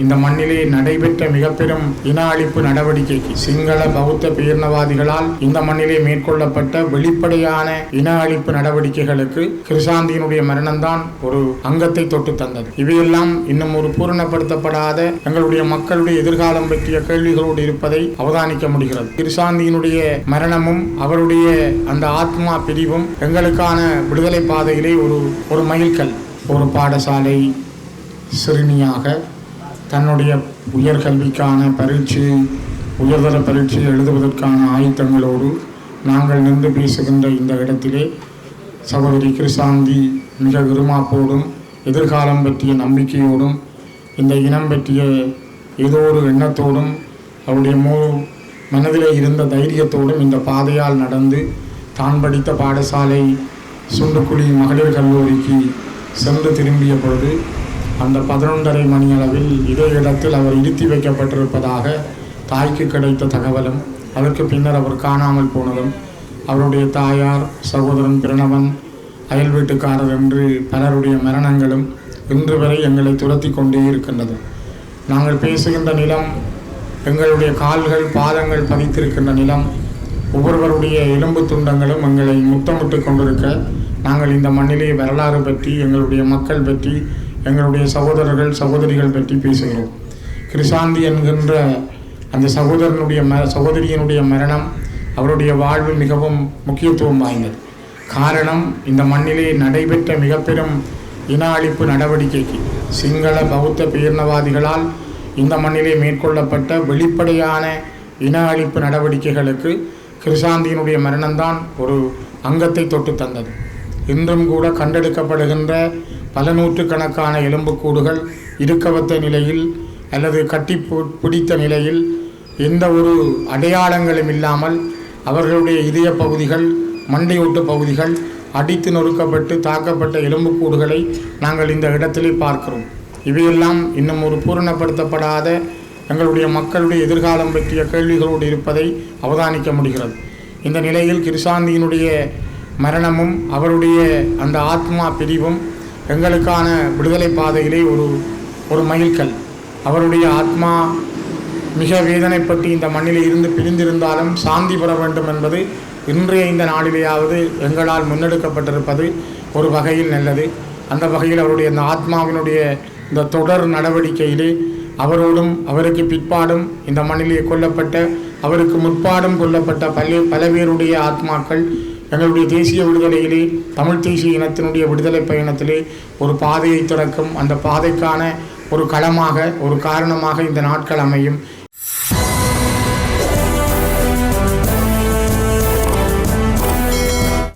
இந்த மண்ணிலே நடைபெற்ற மிக பெரும் இன அழிப்பு நடவடிக்கைக்கு சிங்கள பௌத்த பேரினவாதிகளால் இந்த மண்ணிலே மேற்கொள்ளப்பட்ட வெளிப்படையான இன அழிப்பு நடவடிக்கைகளுக்கு கிருஷாந்தியினுடைய மரணம்தான் ஒரு அங்கத்தை தொட்டு தந்தது. இவையெல்லாம் இன்னும் ஒரு பூரணப்படுத்தப்படாத எங்களுடைய மக்களுடைய எதிர்காலம் பற்றிய கேள்விகளோடு இருப்பதை அவதானிக்க முடிகிறது. கிருசாந்தியினுடைய மரணமும் அவருடைய அந்த ஆத்மா பிரிவும் எங்களுக்கான விடுதலை பாதையிலே ஒரு ஒரு மைல்கல் ஒரு பாடசாலை சிறுமியாக தன்னுடைய உயர்கல்விக்கான பரீட்சை உயர்தர பரீட்சை எழுதுவதற்கான ஆயுத்தங்களோடு நாங்கள் நின்று பேசுகின்ற இந்த இடத்திலே சகோதரி கிருஷாந்தி மிக விருமாப்போடும் எதிர்காலம் பற்றிய நம்பிக்கையோடும் இந்த இனம் பற்றிய ஏதோ ஒரு எண்ணத்தோடும் அவருடைய மூ மனதிலே இருந்த தைரியத்தோடும் இந்த பாதையால் நடந்து தான் படித்த பாடசாலை சுண்டுக்குழி மகளிர் கல்லூரிக்கு சென்று திரும்பிய பொழுது அந்த பதினொன்றரை மணி அளவில் இதே இடத்தில் அவர் இழுத்தி வைக்கப்பட்டிருப்பதாக தாய்க்கு கிடைத்த தகவலும் அதற்கு பின்னர் அவர் காணாமல் போனதும் அவருடைய தாயார் சகோதரன் பிரணவன் அயல் வீட்டுக்காரர் என்று பலருடைய மரணங்களும் இன்று வரை எங்களை துரத்தி கொண்டே இருக்கின்றது. நாங்கள் பேசுகின்ற நிலம் எங்களுடைய கால்கள் பாதங்கள் பதித்திருக்கின்ற நிலம் ஒவ்வொருவருடைய எலும்பு துண்டங்களும் எங்களை முத்தமிட்டு கொண்டிருக்க நாங்கள் இந்த மண்ணிலே வரலாறு பற்றி எங்களுடைய மக்கள் பற்றி எங்களுடைய சகோதரர்கள் சகோதரிகள் பற்றி பேசுகிறோம். கிருஷாந்தி என்கின்ற அந்த சகோதரனுடைய ம சகோதரியினுடைய மரணம் அவருடைய வாழ்வு மிகவும் முக்கியத்துவம் வாய்ந்தது. காரணம் இந்த மண்ணிலே நடைபெற்ற மிக பெரும் இன அழிப்பு நடவடிக்கைக்கு சிங்கள பௌத்த பேரினவாதிகளால் இந்த மண்ணிலே மேற்கொள்ளப்பட்ட வெளிப்படையான இன அழிப்பு நடவடிக்கைகளுக்கு கிருஷாந்தியினுடைய மரணம்தான் ஒரு அங்கத்தை தொட்டு தந்தது. இன்றும் கூட கண்டெடுக்கப்படுகின்ற பல நூற்றுக்கணக்கான எலும்புக்கூடுகள் இருக்கவத்த நிலையில் அல்லது கட்டி பிடித்த நிலையில் எந்த ஒரு அடையாளங்களும் இல்லாமல் அவர்களுடைய இதய பகுதிகள் மண்டையோட்டு பகுதிகள் அடித்து நொறுக்கப்பட்டு தாக்கப்பட்ட எலும்புக்கூடுகளை நாங்கள் இந்த இடத்திலே பார்க்கிறோம். இவையெல்லாம் இன்னும் ஒரு பூரணப்படுத்தப்படாத எங்களுடைய மக்களுடைய எதிர்காலம் பற்றிய கேள்விகளோடு இருப்பதை அவதானிக்க முடிகிறது. இந்த நிலையில் கிருஷாந்தியினுடைய மரணமும் அவருடைய அந்த ஆத்மா பிரிவும் எங்களுக்கான விடுதலை பாதையிலே ஒரு ஒரு மைல்கல் அவருடைய ஆத்மா மிக வேதனைப்பட்டு இந்த மண்ணில் இருந்து பிரிந்திருந்தாலும் சாந்தி பெற வேண்டும் என்பது இன்றைய இந்த நாளிலேயாவது எங்களால் முன்னெடுக்கப்பட்டிருப்பது ஒரு வகையில் நல்லது. அந்த வகையில் அவருடைய அந்த ஆத்மாவினுடைய இந்த தொடர் நடவடிக்கையிலே அவரோடும் அவருக்கு பிற்பாடும் இந்த மண்ணிலே கொல்லப்பட்ட அவருக்கு முற்பாடும் கொல்லப்பட்ட பல பல பேருடைய ஆத்மாக்கள் எங்களுடைய தேசிய விடுதலையிலே தமிழ் தேசிய இனத்தினுடைய விடுதலை பயணத்திலே ஒரு பாதையை திறக்கும். அந்த பாதைக்கான ஒரு களமாக ஒரு காரணமாக இந்த நாட்கள் அமையும்.